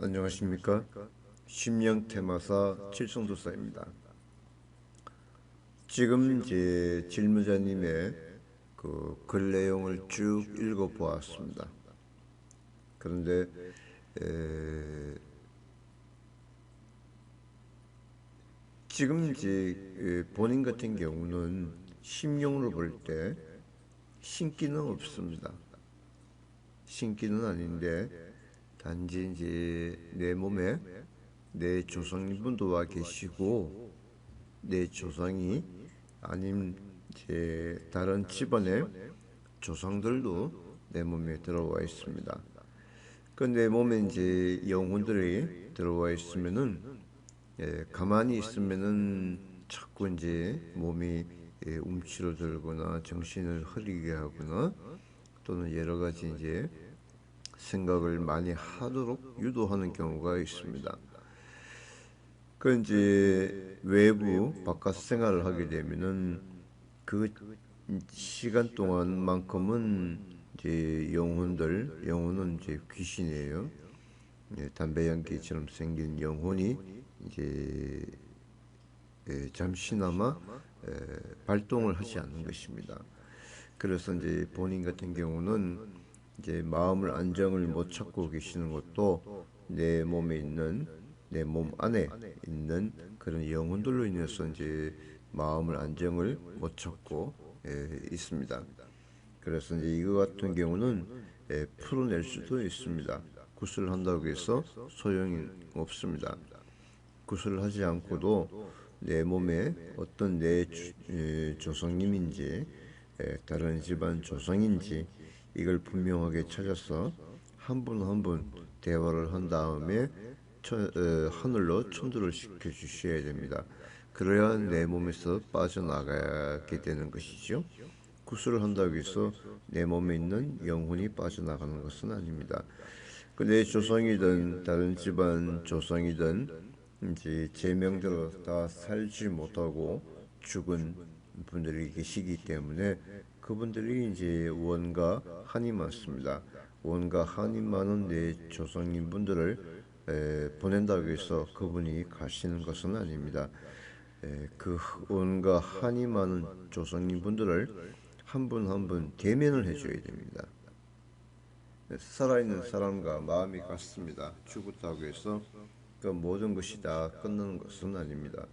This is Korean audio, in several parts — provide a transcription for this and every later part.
안녕하십니까 심령 테마사 칠성도사입니다. 지금 이제 질문자님의 그 글 내용을 쭉 읽어보았습니다. 그런데 에, 지금 이제 본인 같은 경우는 심령으로 볼 때 신기는 없습니다. 신기는 아닌데 단지 이제 내 몸에 내 조상님분도 와 계시고 내 조상이 아닌 이제 다른 집안의 조상들도 내 몸에 들어와 있습니다. 그내 몸에 이제 영혼들이 들어와 있으면은 예, 가만히 있으면은 자꾸 이제 몸이 예, 움츠러들거나 정신을 흐리게 하거나 또는 여러 가지 이제 생각을 많이 하도록 유도하는 경우가 있습니다. 그 이제 외부 바깥 생활을 하게 되면은 그 시간 동안만큼은 이제 영혼들 영혼은 이제 귀신이에요. 예, 담배 연기처럼 생긴 영혼이 이제 예, 잠시나마 에, 발동을 하지 않는 것입니다. 그래서 이제 본인 같은 경우는 이제 마음을 안정을 못 찾고 계시는 것도 내 몸에 있는 내 몸 안에 있는 그런 영혼들로 인해서 이제 마음을 안정을 못 찾고 예, 있습니다. 그래서 이제 이거 같은 경우는 예, 풀어낼 수도 있습니다. 구슬을 한다고 해서 소용이 없습니다. 구슬을 하지 않고도 내 몸에 어떤 내 주, 예, 조상님인지 예, 다른 집안 조상인지 이걸 분명하게 찾아서 한 분 한 분 대화를 한 다음에 저, 어, 하늘로 천도를 시켜 주셔야 됩니다. 그래야 내 몸에서 빠져나가게 되는 것이죠. 구슬을 한다고 해서 내 몸에 있는 영혼이 빠져나가는 것은 아닙니다. 그내 조상이든 다른 집안 조상이든 이제 제 명대로 다 살지 못하고 죽은 분들이 계시기 때문에 그분들이 이제 원과 한이 많습니다. 원과 한이 많은 내 조상님 분들을 에, 보낸다고 해서 그분이 가시는 것은 아닙니다. 에, 그 원과 한이 많은 조상님 분들을 한 분 한 분 대면을 해줘야 됩니다. 살아있는 사람과 마음이 같습니다. 죽었다고 해서 그 모든 것이 다 끝나는 것은 아닙니다.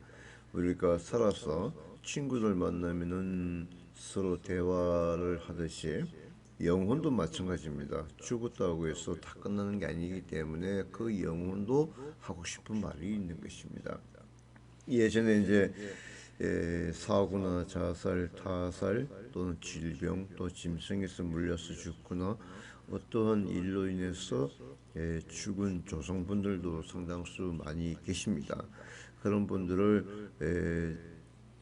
우리가 살아서 친구들 만나면은 서로 대화를 하듯이 영혼도 마찬가지입니다. 죽었다고 해서 다 끝나는 게 아니기 때문에 그 영혼도 하고 싶은 말이 있는 것입니다. 예전에 이제 에, 사고나 자살, 타살 또는 질병 또 짐승에서 물려서 죽거나 어떠한 일로 인해서 에, 죽은 조상분들도 상당수 많이 계십니다. 그런 분들을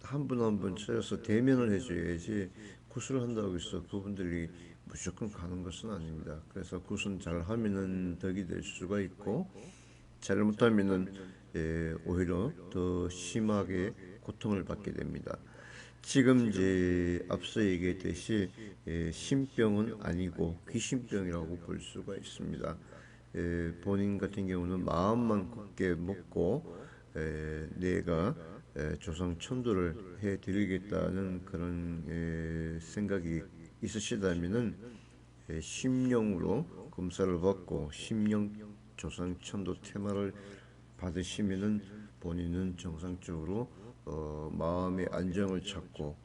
한 분 한 분 찾아서 대면을 해줘야지 구슬을 한다고 해서 그분들이 무조건 가는 것은 아닙니다. 그래서 구슬 잘 하면은 덕이 될 수가 있고 잘못하면은 예, 오히려 더 심하게 고통을 받게 됩니다. 지금 이제 앞서 얘기했듯이 예, 신병은 아니고 귀신병이라고 볼 수가 있습니다. 예, 본인 같은 경우는 마음만 굳게 먹고 에, 내가 에, 조상 천도를 해드리겠다는 그런 에, 생각이 있으시다면은 에, 심령으로 검사를 받고 심령 조상 천도 테마를 받으시면은 본인은 정상적으로 어, 마음의 안정을 찾고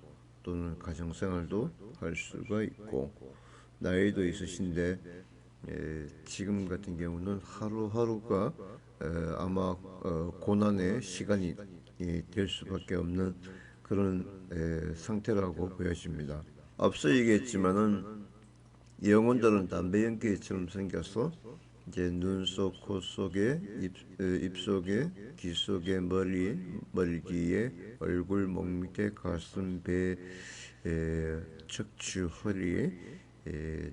또는 가정생활도 할 수가 있고 나이도 있으신데 에, 지금 같은 경우는 하루하루가 에, 아마 어, 고난의 시간이 이, 될 수밖에 없는 그런 에, 상태라고 보여집니다. 앞서 얘기했지만은 영혼들은 담배 연기처럼 생겨서 이제 눈 속, 코 속에, 입, 입 속에, 귀 속에, 머리, 멀기에, 얼굴, 목 밑에, 가슴, 배, 에, 척추, 허리, 에,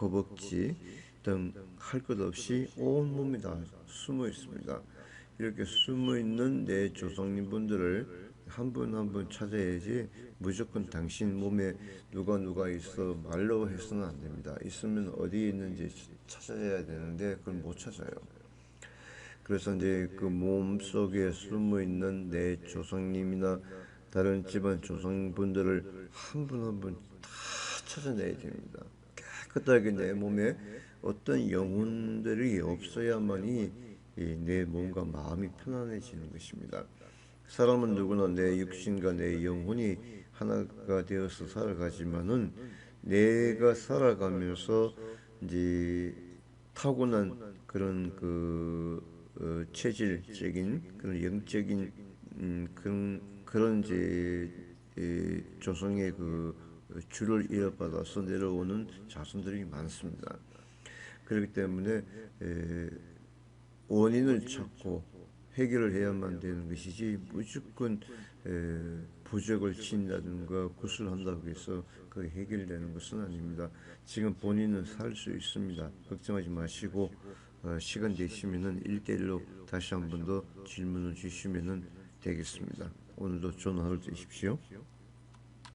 허벅지 등 할 것 없이 온 몸이 다 숨어 있습니다. 이렇게 숨어 있는 내 조상님 분들을 한 분 한 분 찾아야지 무조건 당신 몸에 누가 누가 있어 말로 해서는 안 됩니다. 있으면 어디에 있는지 찾아야 되는데 그걸 못 찾아요. 그래서 이제 그 몸 속에 숨어 있는 내 조상님이나 다른 집안 조상분들을 한 분 한 분 다 찾아내야 됩니다. 깨끗하게 내 몸에 어떤 영혼들이 없어야만이 이 내 몸과 마음이 편안해지는 것입니다. 사람은 누구나 내 육신과 내 영혼이 하나가 되어서 살아가지만은 내가 살아가면서 이제 타고난 그런 그 어, 체질적인 그런 영적인 음, 그런 그런 이제 이 조성의 그 줄을 이어받아서 내려오는 자손들이 많습니다. 그렇기 때문에 에, 원인을 찾고 해결을 해야만 되는 것이지 무조건 에, 부적을 친다든가 구슬한다고 해서 그 해결되는 것은 아닙니다. 지금 본인은 살 수 있습니다. 걱정하지 마시고 어, 시간 되시면은 일대일로 다시 한 번 더 질문을 주시면은 되겠습니다. 오늘도 좋은 하루 되십시오.